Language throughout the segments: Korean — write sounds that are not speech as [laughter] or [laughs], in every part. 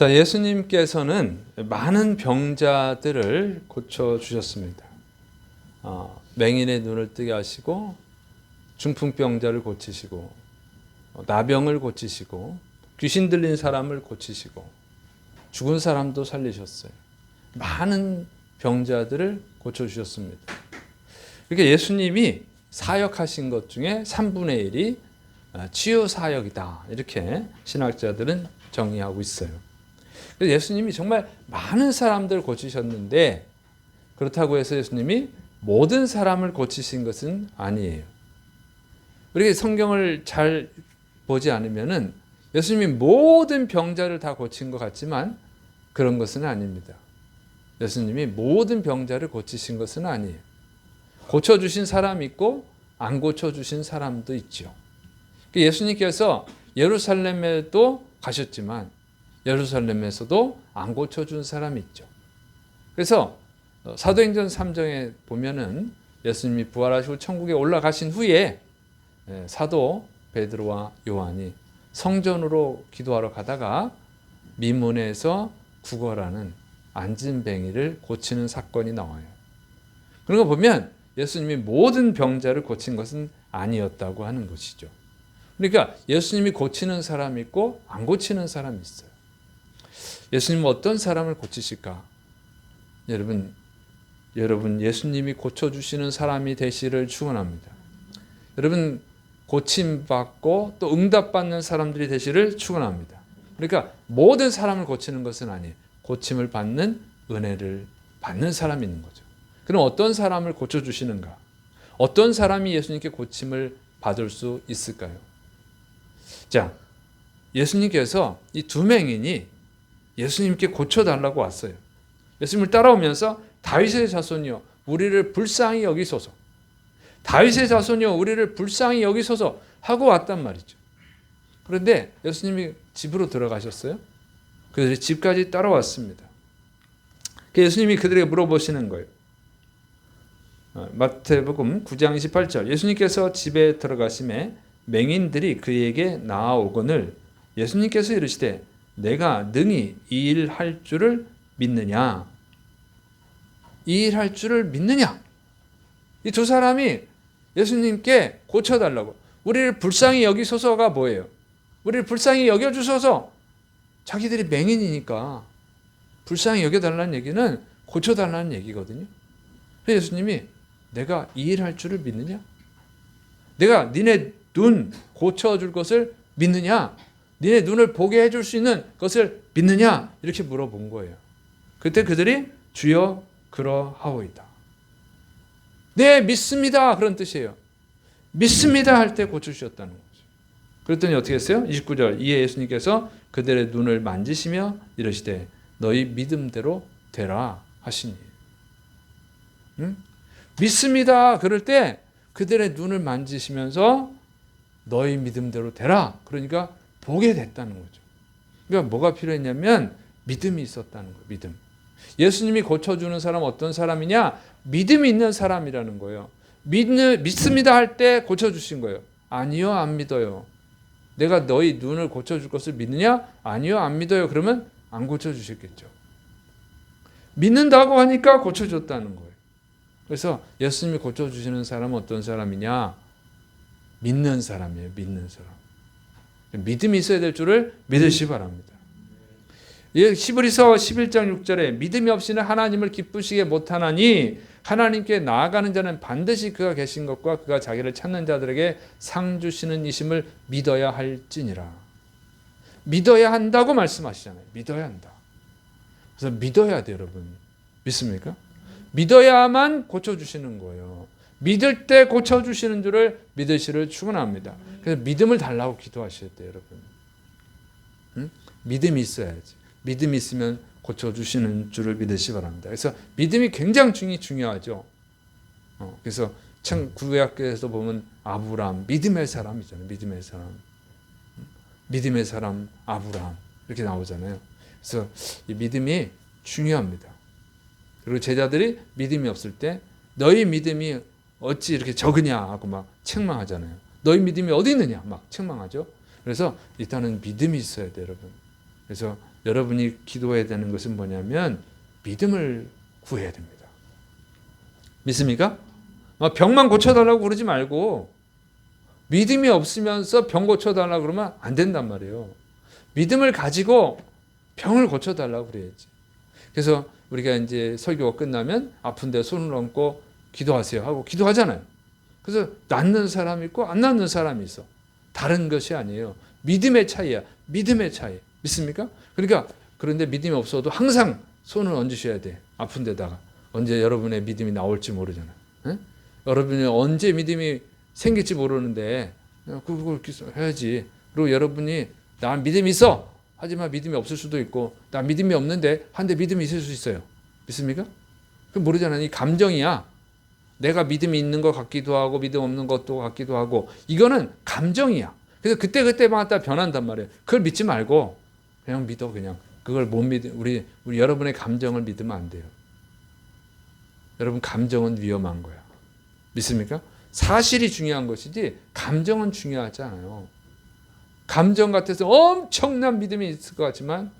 자, 예수님께서는 많은 병자들을 고쳐 주셨습니다. 어, 맹인의 눈을 뜨게 하시고 중풍병자를 고치시고 어, 나병을 고치시고 귀신 들린 사람을 고치시고 죽은 사람도 살리셨어요. 많은 병자들을 고쳐 주셨습니다. 그러니까 예수님이 사역하신 것 중에 3분의 1이 치유 사역이다. 이렇게 신학자들은 정의하고 있어요. 예수님이 정말 많은 사람들 고치셨는데 그렇다고 해서 예수님이 모든 사람을 고치신 것은 아니에요. 우리가 성경을 잘 보지 않으면은 예수님이 모든 병자를 다 고친 것 같지만 그런 것은 아닙니다. 예수님이 모든 병자를 고치신 것은 아니에요. 고쳐주신 사람 있고 안 고쳐주신 사람도 있죠. 예수님께서 예루살렘에도 가셨지만 예루살렘에서도 안 고쳐준 사람이 있죠. 그래서 사도행전 3장에 보면은 예수님이 부활하시고 천국에 올라가신 후에 사도 베드로와 요한이 성전으로 기도하러 가다가 미문에서 구걸하는 안진뱅이를 고치는 사건이 나와요. 그런 거 보면 예수님이 모든 병자를 고친 것은 아니었다고 하는 것이죠. 그러니까 예수님이 고치는 사람이 있고 안 고치는 사람이 있어요. 예수님은 어떤 사람을 고치실까? 여러분, 여러분 예수님이 고쳐 주시는 사람이 되시를 축원합니다. 여러분 고침 받고 또 응답 받는 사람들이 되시를 축원합니다. 그러니까 모든 사람을 고치는 것은 아니에요. 고침을 받는 은혜를 받는 사람이 있는 거죠. 그럼 어떤 사람을 고쳐 주시는가? 어떤 사람이 예수님께 고침을 받을 수 있을까요? 자, 예수님께서 이 두 맹인이 예수님께 고쳐 달라고 왔어요. 예수님을 따라오면서 다윗의 자손이여 우리를 불쌍히 여기소서. 다윗의 자손이여 우리를 불쌍히 여기소서 하고 왔단 말이죠. 그런데 예수님이 집으로 들어가셨어요. 그들이 집까지 따라왔습니다. 예수님이 그들에게 물어보시는 거예요. 어, 마태복음 9장 28절 예수님께서 집에 들어가심에 맹인들이 그에게 나아오거늘 예수님께서 이르시되 내가 능히 이 일 할 줄을 믿느냐 이 일 할 줄을 믿느냐 이 두 사람이 예수님께 고쳐달라고 우리를 불쌍히 여기소서가 뭐예요? 우리를 불쌍히 여겨주소서 자기들이 맹인이니까 불쌍히 여겨달라는 얘기는 고쳐달라는 얘기거든요. 그래서 예수님이 내가 이 일 할 줄을 믿느냐? 내가 니네 눈 고쳐줄 것을 믿느냐? 니네 눈을 보게 해줄 수 있는 것을 믿느냐? 이렇게 물어본 거예요. 그때 그들이 주여 그러하오이다. 네, 믿습니다. 그런 뜻이에요. 믿습니다 할 때 고쳐주셨다는 거죠. 그랬더니 어떻게 했어요? 29절 이에 예수님께서 그들의 눈을 만지시며 이러시되 너희 믿음대로 되라 하시니 응? 믿습니다. 그럴 때 그들의 눈을 만지시면서 너희 믿음대로 되라. 그러니까 보게 됐다는 거죠. 그러니까 뭐가 필요했냐면 믿음이 있었다는 거예요. 믿음. 예수님이 고쳐주는 사람 어떤 사람이냐? 믿음이 있는 사람이라는 거예요. 믿는, 믿습니다 할 때 고쳐주신 거예요. 아니요, 안 믿어요. 내가 너희 눈을 고쳐줄 것을 믿느냐? 아니요, 안 믿어요. 그러면 안 고쳐주셨겠죠. 믿는다고 하니까 고쳐줬다는 거예요. 그래서 예수님이 고쳐주시는 사람은 어떤 사람이냐? 믿는 사람이에요. 믿는 사람. 믿음이 있어야 될 줄을 믿으시 바랍니다. 시브리서 11장 6절에 믿음이 없이는 하나님을 기쁘시게 못하나니 하나님께 나아가는 자는 반드시 그가 계신 것과 그가 자기를 찾는 자들에게 상 주시는 이심을 믿어야 할지니라. 믿어야 한다고 말씀하시잖아요. 믿어야 한다. 그래서 믿어야 돼요, 여러분. 믿습니까? 믿어야만 고쳐 주시는 거예요. 믿을 때 고쳐주시는 줄을 믿으시를 축원합니다. 그래서 믿음을 달라고 기도하셔야 돼요, 여러분. 응? 믿음이 있어야지. 믿음이 있으면 고쳐주시는 줄을 믿으시 바랍니다. 그래서 믿음이 굉장히 중요하죠. 어, 그래서 참 구약에서 보면 아브람 믿음의 사람이잖아요. 믿음의 사람, 믿음의 사람 아브람 이렇게 나오잖아요. 그래서 이 믿음이 중요합니다. 그리고 제자들이 믿음이 없을 때 너희 믿음이 어찌 이렇게 적으냐 하고 막 책망하잖아요. 너희 믿음이 어디 있느냐 막 책망하죠. 그래서 일단은 믿음이 있어야 돼 여러분. 그래서 여러분이 기도해야 되는 것은 뭐냐면 믿음을 구해야 됩니다. 믿습니까? 어, 병만 고쳐달라고 그러지 말고 믿음이 없으면서 병 고쳐달라고 그러면 안 된단 말이에요. 믿음을 가지고 병을 고쳐달라고 그래야지. 그래서 우리가 이제 설교가 끝나면 아픈데 손을 얹고 기도하세요 하고 기도하잖아요. 그래서 낫는 사람이 있고 안 낫는 사람이 있어. 다른 것이 아니에요. 믿음의 차이야. 믿음의 차이. 믿습니까? 그러니까 그런데 믿음이 없어도 항상 손을 얹으셔야 돼. 아픈 데다가. 언제 여러분의 믿음이 나올지 모르잖아. 요 여러분이 언제 믿음이 생길지 모르는데 그걸 해야지. 그리고 여러분이 나 믿음이 있어. 하지만 믿음이 없을 수도 있고 나 믿음이 없는데 한데 믿음이 있을 수 있어요. 믿습니까? 그 모르잖아요. 이 감정이야. 내가 믿음이 있는 것 같기도 하고 믿음 없는 것도 같기도 하고 이거는 감정이야. 그래서 그때 그때마다 변한단 말이에요. 그걸 믿지 말고 그냥 믿어 그냥 그걸 못 믿. 우리 우리 여러분의 감정을 믿으면 안 돼요. 여러분 감정은 위험한 거야. 믿습니까? 사실이 중요한 것이지 감정은 중요하지 않아요. 감정 같아서 엄청난 믿음이 있을 것 같지만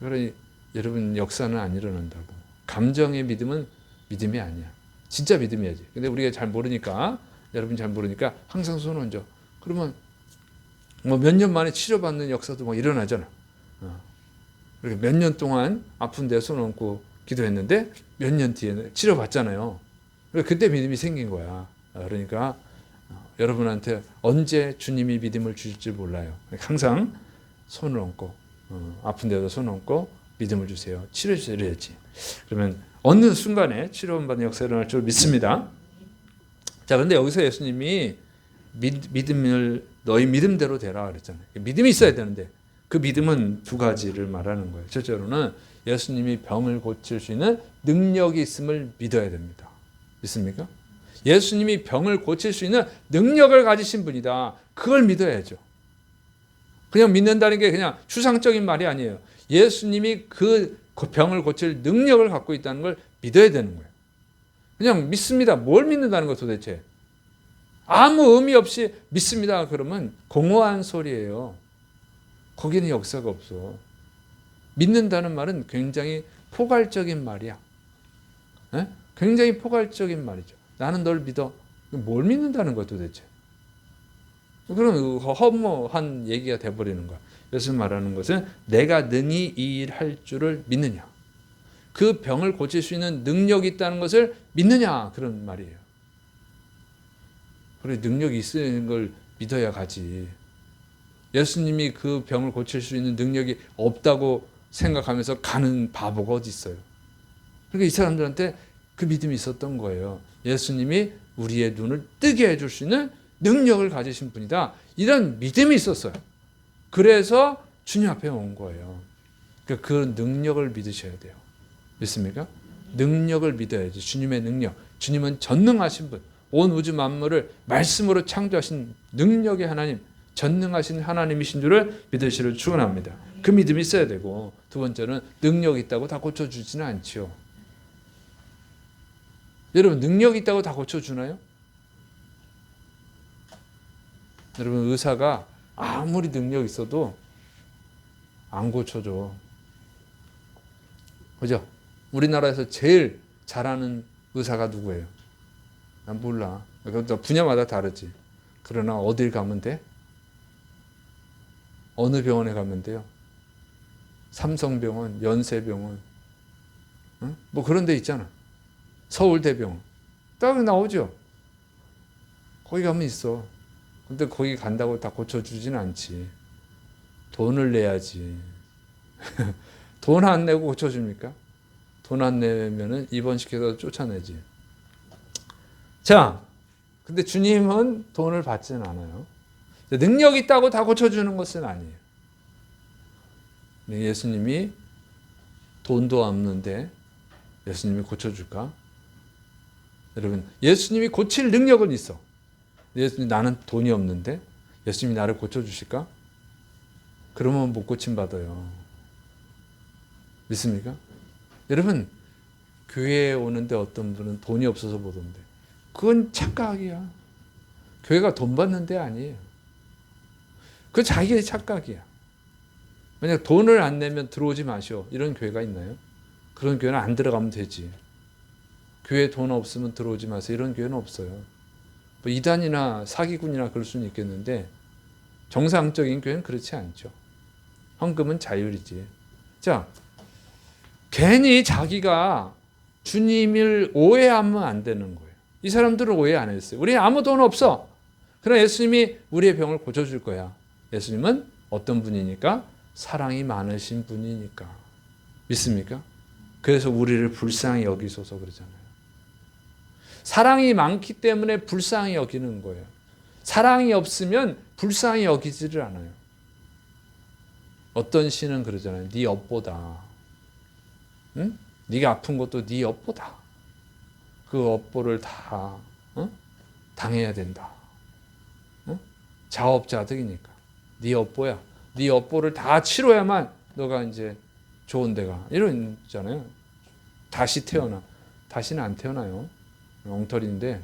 그러니 여러분 역사는 안 일어난다고. 감정의 믿음은 믿음이 아니야. 진짜 믿음이야지. 근데 우리가 잘 모르니까 여러분 잘 모르니까 항상 손 얹어. 그러면 뭐 몇 년 만에 치료받는 역사도 막 일어나잖아. 어. 그렇게 몇 년 동안 아픈데 손 얹고 기도했는데 몇 년 뒤에 치료받잖아요. 그때 믿음이 생긴 거야. 어, 그러니까 어, 여러분한테 언제 주님이 믿음을 주실지 몰라요. 항상 손을 얹고 아픈 데도 손 얹고 믿음을 주세요. 치료 주셔야지. 그러면 얻는 순간에 치료받는 역사가 일어날 줄 믿습니다. 자, 그런데 여기서 예수님이 믿, 믿음을 너희 믿음대로 되라 그랬잖아요. 믿음이 있어야 되는데 그 믿음은 두 가지를 말하는 거예요. 첫째로는 예수님이 병을 고칠 수 있는 능력이 있음을 믿어야 됩니다. 믿습니까? 예수님이 병을 고칠 수 있는 능력을 가지신 분이다. 그걸 믿어야죠. 그냥 믿는다는 게 그냥 추상적인 말이 아니에요. 예수님이 그 병을 고칠 능력을 갖고 있다는 걸 믿어야 되는 거예요. 그냥 믿습니다. 뭘 믿는다는 거 도대체? 아무 의미 없이 믿습니다. 그러면 공허한 소리예요. 거기는 역사가 없어. 믿는다는 말은 굉장히 포괄적인 말이야. 에? 굉장히 포괄적인 말이죠. 나는 널 믿어. 뭘 믿는다는 거야 도대체? 그럼 허무한 얘기가 돼버리는 거야. 예수 말하는 것은 내가 능히 이 일 할 줄을 믿느냐. 그 병을 고칠 수 있는 능력이 있다는 것을 믿느냐. 그런 말이에요. 그래, 능력이 있는 걸 믿어야 가지. 예수님이 그 병을 고칠 수 있는 능력이 없다고 생각하면서 가는 바보가 어디 있어요. 그러니까 이 사람들한테 그 믿음이 있었던 거예요. 예수님이 우리의 눈을 뜨게 해줄 수 있는 능력을 가지신 분이다. 이런 믿음이 있었어요. 그래서 주님 앞에 온 거예요. 그러니까 그 능력을 믿으셔야 돼요. 믿습니까? 능력을 믿어야지. 주님의 능력. 주님은 전능하신 분. 온 우주 만물을 말씀으로 창조하신 능력의 하나님, 전능하신 하나님이신 줄을 믿으시를 축원합니다. 그 믿음이 있어야 되고 두 번째는 능력 있다고 다 고쳐 주지는 않지요. 여러분 능력 있다고 다 고쳐 주나요? 여러분 의사가 아무리 능력 있어도 안 고쳐줘. 그죠? 우리나라에서 제일 잘하는 의사가 누구예요? 난 몰라. 그것도 분야마다 다르지. 그러나 어딜 가면 돼? 어느 병원에 가면 돼요? 삼성병원, 연세병원, 응? 뭐 그런 데 있잖아. 서울대병원. 딱 나오죠? 거기 가면 있어. 근데 거기 간다고 다 고쳐주지는 않지. 돈을 내야지. [laughs] 돈 안 내고 고쳐줍니까? 돈 안 내면은 입원시켜서 쫓아내지. 자, 근데 주님은 돈을 받지는 않아요. 능력 있다고 다 고쳐주는 것은 아니에요. 예수님이 돈도 없는데 예수님이 고쳐줄까? 여러분, 예수님이 고칠 능력은 있어. 예수님 나는 돈이 없는데 예수님이 나를 고쳐주실까? 그러면 못 고침 받아요. 믿습니까? 여러분, 교회에 오는데 어떤 분은 돈이 없어서 못 온대. 그건 착각이야. 교회가 돈 받는 데 아니에요. 그 자기의 착각이야. 만약 돈을 안 내면 들어오지 마시오. 이런 교회가 있나요? 그런 교회는 안 들어가면 되지. 교회 돈 없으면 들어오지 마세요. 이런 교회는 없어요. 뭐 이단이나 사기꾼이나 그럴 수는 있겠는데 정상적인 교회는 그렇지 않죠. 헌금은 자율이지. 자, 괜히 자기가 주님을 오해하면 안 되는 거예요. 이 사람들은 오해 안 했어요. 우리 아무 돈 없어. 그러나 예수님이 우리의 병을 고쳐줄 거야. 예수님은 어떤 분이니까? 사랑이 많으신 분이니까. 믿습니까? 그래서 우리를 불쌍히 여기소서 그러잖아요. 사랑이 많기 때문에 불쌍히 여기는 거예요. 사랑이 없으면 불쌍히 여기지를 않아요. 어떤 시는 그러잖아요. 네 업보다. 응? 네가 아픈 것도 네 업보다. 그 업보를 다 어? 당해야 된다. 어? 자업자득이니까. 네 업보야. 네 업보를 다 치러야만 너가 이제 좋은 데가 이런 있잖아요. 다시 태어나. 다시는 안 태어나요. 엉터리인데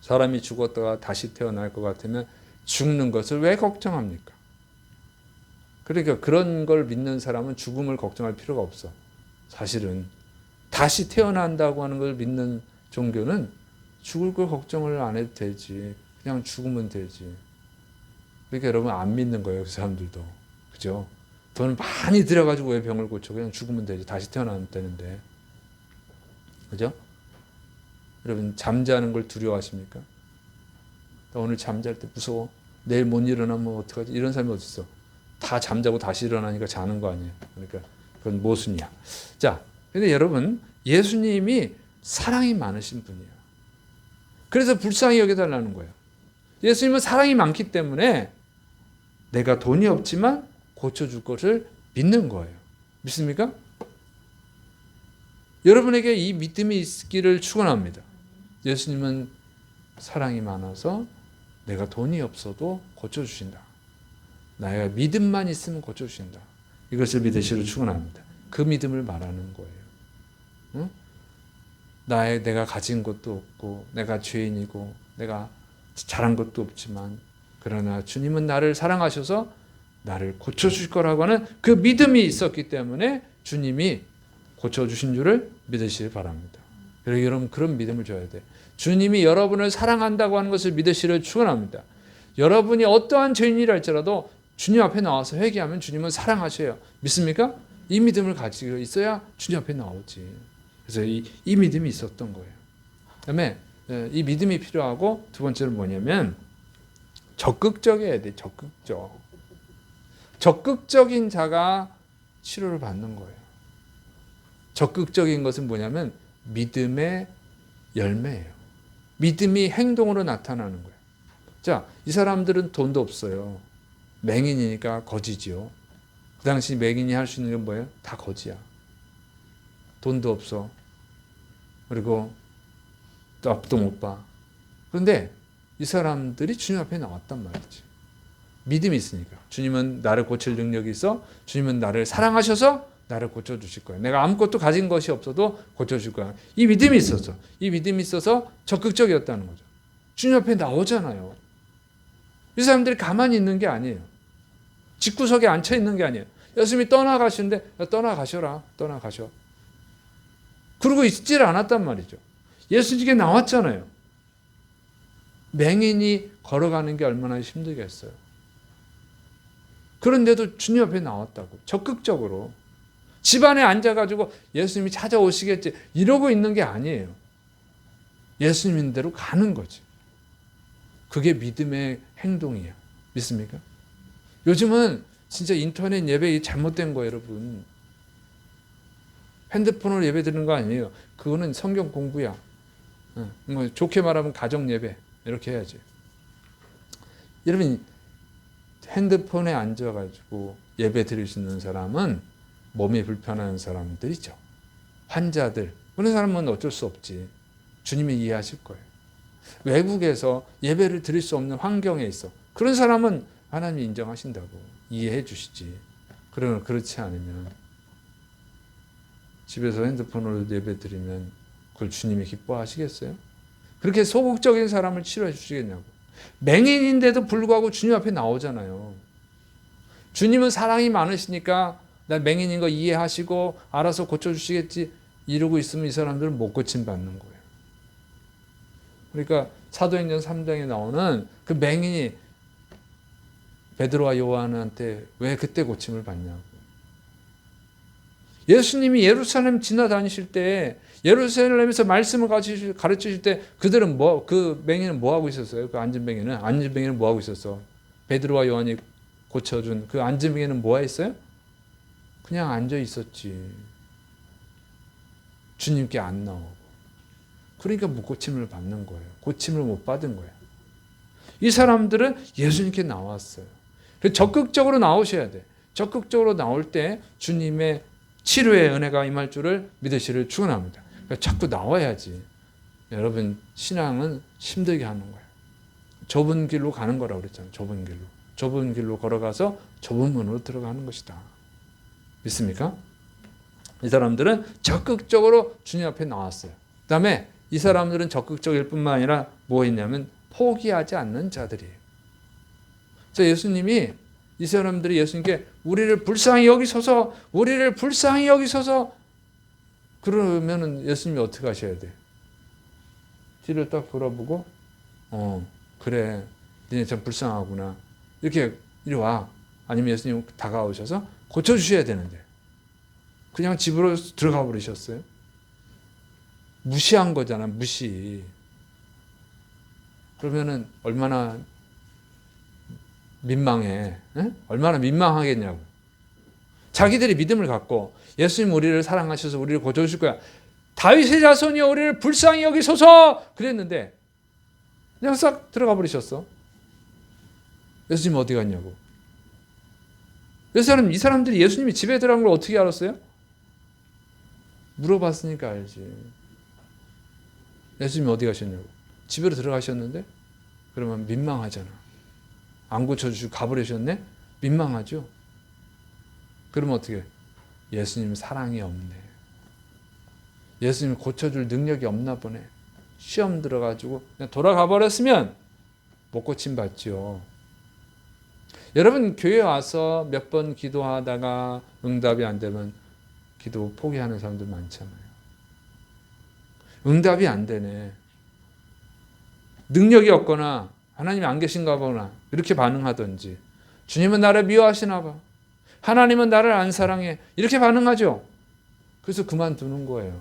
사람이 죽었다가 다시 태어날 것 같으면 죽는 것을 왜 걱정합니까? 그러니까 그런 걸 믿는 사람은 죽음을 걱정할 필요가 없어. 사실은 다시 태어난다고 하는 걸 믿는 종교는 죽을 걸 걱정을 안 해도 되지. 그냥 죽으면 되지. 그러니까 여러분 안 믿는 거예요. 그 사람들도. 그죠? 돈 많이 들여가지고 왜 병을 고쳐? 그냥 죽으면 되지. 다시 태어나면 되는데. 그죠? 여러분 잠자는 걸 두려워하십니까? 나 오늘 잠잘 때 무서워. 내일 못 일어나면 어떡하지? 이런 사람이 어디 있어? 다 잠자고 다시 일어나니까 자는 거 아니에요. 그러니까 그건 모순이야. 자, 근데 여러분 예수님이 사랑이 많으신 분이에요. 그래서 불쌍히 여겨달라는 거예요. 예수님은 사랑이 많기 때문에 내가 돈이 없지만 고쳐줄 것을 믿는 거예요. 믿습니까? 여러분에게 이 믿음이 있기를 축원합니다. 예수님은 사랑이 많아서 내가 돈이 없어도 고쳐주신다. 나의 믿음만 있으면 고쳐주신다. 이것을 믿으시로 축원합니다. 그 믿음을 말하는 거예요. 응? 나의 내가 가진 것도 없고 내가 죄인이고 내가 잘한 것도 없지만 그러나 주님은 나를 사랑하셔서 나를 고쳐주실 거라고 하는 그 믿음이 있었기 때문에 주님이 고쳐주신 줄을 믿으시길 바랍니다. 그리고 여러분 그런 믿음을 줘야 돼. 주님이 여러분을 사랑한다고 하는 것을 믿으시를 축원합니다. 여러분이 어떠한 죄인이라 할지라도 주님 앞에 나와서 회개하면 주님은 사랑하셔요. 믿습니까? 이 믿음을 가지고 있어야 주님 앞에 나오지. 그래서 이, 이 믿음이 있었던 거예요. 그다음에 이 믿음이 필요하고 두 번째는 뭐냐면 적극적이어야 돼. 적극적. 적극적인 자가 치료를 받는 거예요. 적극적인 것은 뭐냐면 믿음의 열매예요. 믿음이 행동으로 나타나는 거예요. 자, 이 사람들은 돈도 없어요. 맹인이니까 거지지요. 그 당시 맹인이 할 수 있는 게 뭐예요? 다 거지야. 돈도 없어. 그리고 또 앞도 못 봐. 그런데 이 사람들이 주님 앞에 나왔단 말이지. 믿음이 있으니까. 주님은 나를 고칠 능력이 있어. 주님은 나를 사랑하셔서 나를 고쳐주실 거야. 내가 아무것도 가진 것이 없어도 고쳐줄 거야. 이 믿음이 있었어. 이 믿음이 있어서 적극적이었다는 거죠. 주님 앞에 나오잖아요. 이 사람들이 가만히 있는 게 아니에요. 집구석에 앉혀 있는 게 아니에요. 예수님이 떠나가시는데 떠나가셔라. 떠나가셔. 그러고 있질 않았단 말이죠. 예수님께 나왔잖아요. 맹인이 걸어가는 게 얼마나 힘들겠어요. 그런데도 주님 앞에 나왔다고. 적극적으로. 집안에 앉아가지고 예수님이 찾아오시겠지. 이러고 있는 게 아니에요. 예수님 대로 가는 거지. 그게 믿음의 행동이야. 믿습니까? 요즘은 진짜 인터넷 예배 잘못된 거예요, 여러분. 핸드폰으로 예배 드리는 거 아니에요. 그거는 성경 공부야. 뭐 좋게 말하면 가정 예배 이렇게 해야지. 여러분 핸드폰에 앉아가지고 예배 드릴 수 있는 사람은 몸이 불편한 사람들이죠. 환자들 그런 사람은 어쩔 수 없지. 주님이 이해하실 거예요. 외국에서 예배를 드릴 수 없는 환경에 있어. 그런 사람은 하나님이 인정하신다고 이해해 주시지. 그러나 그렇지 않으면 집에서 핸드폰으로 예배 드리면 그걸 주님이 기뻐하시겠어요? 그렇게 소극적인 사람을 치료해 주시겠냐고. 맹인인데도 불구하고 주님 앞에 나오잖아요. 주님은 사랑이 많으시니까 나 맹인인 거 이해하시고 알아서 고쳐주시겠지 이러고 있으면 이 사람들은 못 고침 받는 거예요. 그러니까 사도행전 3장에 나오는 그 맹인이 베드로와 요한한테 왜 그때 고침을 받냐고. 예수님이 예루살렘 지나다니실 때 예루살렘에서 말씀을 가르치실 때 그들은 뭐 그 맹인은 뭐 하고 있었어요? 그 앉은 맹인은 앉은 맹인은 뭐 하고 있었어? 베드로와 요한이 고쳐준 그 앉은 맹인은 뭐 했어요? 그냥 앉아 있었지. 주님께 안 나오고. 그러니까 못 고침을 받는 거예요. 고침을 못 받은 거예요. 이 사람들은 예수님께 나왔어요. 그래서 적극적으로 나오셔야 돼. 적극적으로 나올 때 주님의 치료의 은혜가 임할 줄을 믿으시를 축원합니다. 그러니까 자꾸 나와야지. 여러분 신앙은 힘들게 하는 거예요. 좁은 길로 가는 거라고 그랬잖아요. 좁은 길로. 좁은 길로 걸어가서 좁은 문으로 들어가는 것이다. 믿습니까? 이 사람들은 적극적으로 주님 앞에 나왔어요. 그 다음에 이 사람들은 적극적일 뿐만 아니라 뭐 했냐면 포기하지 않는 자들이에요. 자, 예수님이 이 사람들이 예수님께 우리를 불쌍히 여기소서, 우리를 불쌍히 여기소서 그러면은 예수님이 어떻게 하셔야 돼? 뒤를 딱 돌아보고, 어, 그래. 니네 참 불쌍하구나. 이렇게 이리 와. 아니면 예수님 다가오셔서 고쳐주셔야 되는데. 그냥 집으로 들어가 버리셨어요. 무시한 거잖아, 무시. 그러면은 얼마나 민망해. 에? 얼마나 민망하겠냐고. 자기들이 믿음을 갖고 예수님 우리를 사랑하셔서 우리를 고쳐주실 거야. 다윗의 자손이 우리를 불쌍히 여기소서 그랬는데 그냥 싹 들어가 버리셨어. 예수님 어디 갔냐고. 이 사람 이 사람들이 예수님이 집에 들어간 걸 어떻게 알았어요? 물어봤으니까 알지. 예수님 어디 가셨냐고. 집으로 들어가셨는데 그러면 민망하잖아. 안 고쳐주시고 가버리셨네? 민망하죠? 그러면 어떻게? 예수님 사랑이 없네. 예수님 고쳐줄 능력이 없나 보네. 시험 들어가지고 그냥 돌아가 버렸으면 못 고침 받죠. 여러분 교회 와서 몇 번 기도하다가 응답이 안 되면 기도 포기하는 사람들 많잖아요. 응답이 안 되네. 능력이 없거나 하나님이 안 계신가 보나 이렇게 반응하든지 주님은 나를 미워하시나 봐. 하나님은 나를 안 사랑해. 이렇게 반응하죠. 그래서 그만두는 거예요.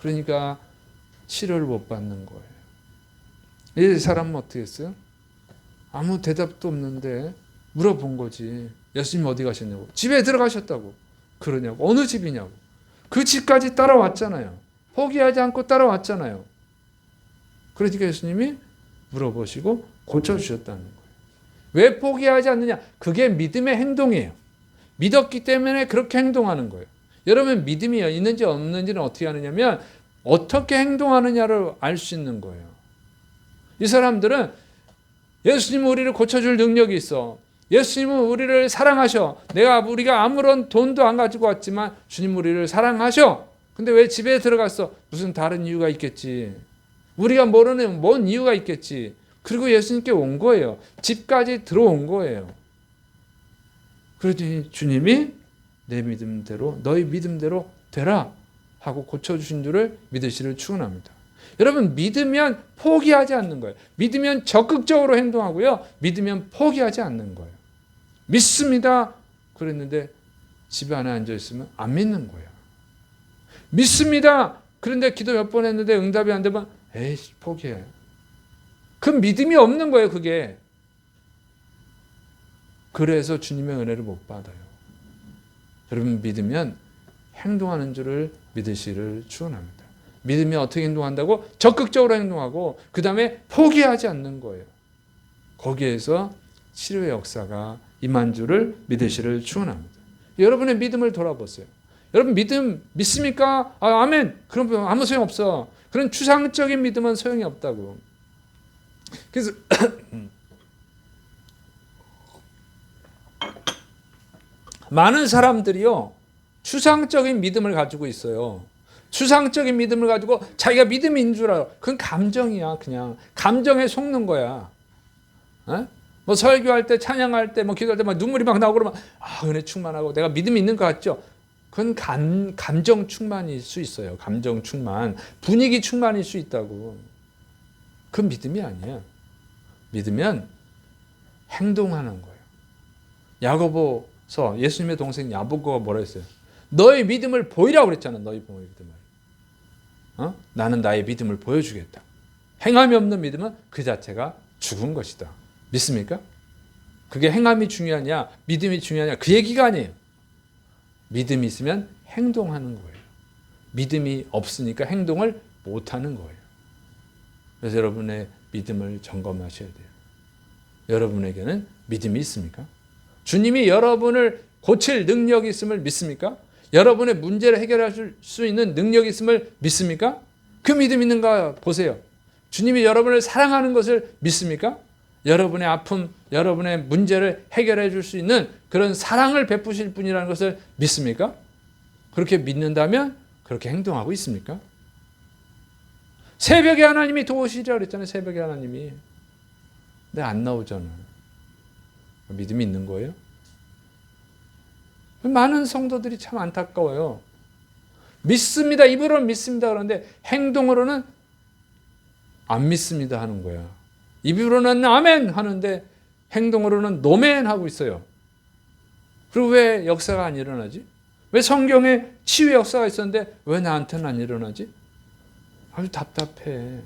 그러니까 치료를 못 받는 거예요. 이 사람은 어떻게 했어요? 아무 대답도 없는데 물어본 거지. 예수님 어디 가셨냐고. 집에 들어가셨다고. 그러냐고. 어느 집이냐고. 그 집까지 따라왔잖아요. 포기하지 않고 따라왔잖아요. 그러니까 예수님이 물어보시고 고쳐주셨다는 거예요. 왜 포기하지 않느냐? 그게 믿음의 행동이에요. 믿었기 때문에 그렇게 행동하는 거예요. 여러분 믿음이 있는지 없는지는 어떻게 하느냐면 어떻게 행동하느냐를 알 수 있는 거예요. 이 사람들은 예수님은 우리를 고쳐줄 능력이 있어. 예수님은 우리를 사랑하셔. 내가 우리가 아무런 돈도 안 가지고 왔지만 주님 우리를 사랑하셔. 근데 왜 집에 들어갔어? 무슨 다른 이유가 있겠지. 우리가 모르는 뭔 이유가 있겠지. 그리고 예수님께 온 거예요. 집까지 들어온 거예요. 그러더니 주님이 내 믿음대로 너희 믿음대로 되라 하고 고쳐주신 줄을 믿으시를 축원합니다. 여러분 믿으면 포기하지 않는 거예요. 믿으면 적극적으로 행동하고요. 믿으면 포기하지 않는 거예요. 믿습니다. 그랬는데 집에 안에 앉아 있으면 안 믿는 거예요. 믿습니다. 그런데 기도 몇 번 했는데 응답이 안 되면 에이 포기해. 그 믿음이 없는 거예요. 그게. 그래서 주님의 은혜를 못 받아요. 여러분 믿으면 행동하는 줄을 믿으시를 축원합니다. 믿으면 어떻게 행동한다고? 적극적으로 행동하고 그 다음에 포기하지 않는 거예요. 거기에서 치료의 역사가 임한 줄을 믿으시를 축원합니다. 여러분의 믿음을 돌아보세요. 여러분 믿음 믿습니까? 아, 아멘. 그럼 아무 소용 없어. 그런 추상적인 믿음은 소용이 없다고. 그래서 [clears throat] 많은 사람들이요 추상적인 믿음을 가지고 있어요. 추상적인 믿음을 가지고 자기가 믿음인 줄 알아. 그건 감정이야, 그냥 감정에 속는 거야. 에? 뭐 설교할 때, 찬양할 때, 뭐 기도할 때 막 눈물이 막 나오고 그러면 아 은혜 충만하고 내가 믿음이 있는 것 같죠. 그건 감, 감정 충만일 수 있어요. 감정 충만, 분위기 충만일 수 있다고. 그건 믿음이 아니야. 믿으면 행동하는 거예요. 야고보서 예수님의 동생 야고보가 뭐라 했어요? 너의 믿음을 보이라고 그랬잖아. 너희 믿음을. 어? 나는 나의 믿음을 보여주겠다. 행함이 없는 믿음은 그 자체가 죽은 것이다. 믿습니까? 그게 행함이 중요하냐, 믿음이 중요하냐, 그 얘기가 아니에요. 믿음이 있으면 행동하는 거예요. 믿음이 없으니까 행동을 못 하는 거예요. 그래서 여러분의 믿음을 점검하셔야 돼요. 여러분에게는 믿음이 있습니까? 주님이 여러분을 고칠 능력이 있음을 믿습니까? 여러분의 문제를 해결할 수 있는 능력이 있음을 믿습니까? 그 믿음 있는가 보세요. 주님이 여러분을 사랑하는 것을 믿습니까? 여러분의 아픔, 여러분의 문제를 해결해 줄 수 있는 그런 사랑을 베푸실 분이라는 것을 믿습니까? 그렇게 믿는다면 그렇게 행동하고 있습니까? 새벽에 하나님이 도우시리라 그랬잖아요. 새벽에 하나님이. 근데 안 나오잖아요. 믿음이 있는 거예요? 많은 성도들이 참 안타까워요. 믿습니다. 입으로는 믿습니다. 그런데 행동으로는 안 믿습니다 하는 거야. 입으로는 아멘 하는데 행동으로는 노멘 하고 있어요. 그리고 왜 역사가 안 일어나지? 왜 성경에 치유 역사가 있었는데 왜 나한테는 안 일어나지? 아주 답답해.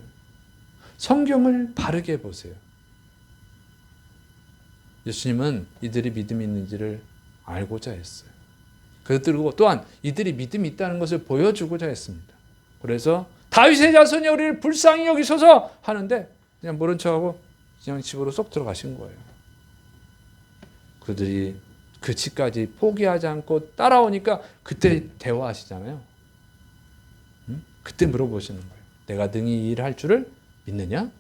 성경을 바르게 보세요. 예수님은 이들이 믿음이 있는지를 알고자 했어요. 그리고 또한 이들이 믿음이 있다는 것을 보여주고자 했습니다. 그래서 다윗의 자손이 우리를 불쌍히 여기소서 하는데 그냥 모른 척하고 그냥 집으로 쏙 들어가신 거예요. 그들이 그 집까지 포기하지 않고 따라오니까 그때 대화하시잖아요. 응? 그때 물어보시는 거예요. 내가 능히 일할 줄을 믿느냐?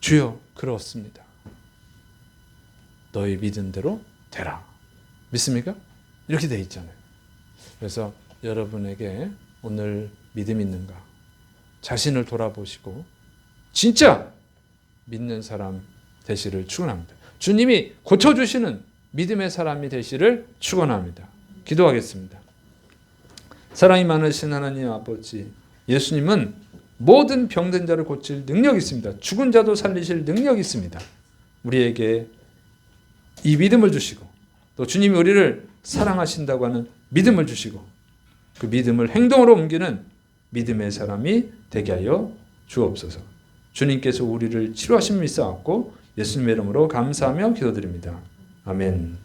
주여 그렇습니다. 너희 믿은 대로 되라. 믿습니까? 이렇게 돼 있잖아요. 그래서 여러분에게 오늘 믿음 있는가? 자신을 돌아보시고 진짜 믿는 사람 되시를 축원합니다. 주님이 고쳐 주시는 믿음의 사람이 되시를 축원합니다. 기도하겠습니다. 사랑이 많으신 하나님 아버지, 예수님은 모든 병든 자를 고칠 능력이 있습니다. 죽은 자도 살리실 능력이 있습니다. 우리에게 이 믿음을 주시고 또 주님이 우리를 사랑하신다고 하는 믿음을 주시고 그 믿음을 행동으로 옮기는 믿음의 사람이 되게 하여 주옵소서. 주님께서 우리를 치료하심을 믿사옵고 예수님의 이름으로 감사하며 기도드립니다. 아멘.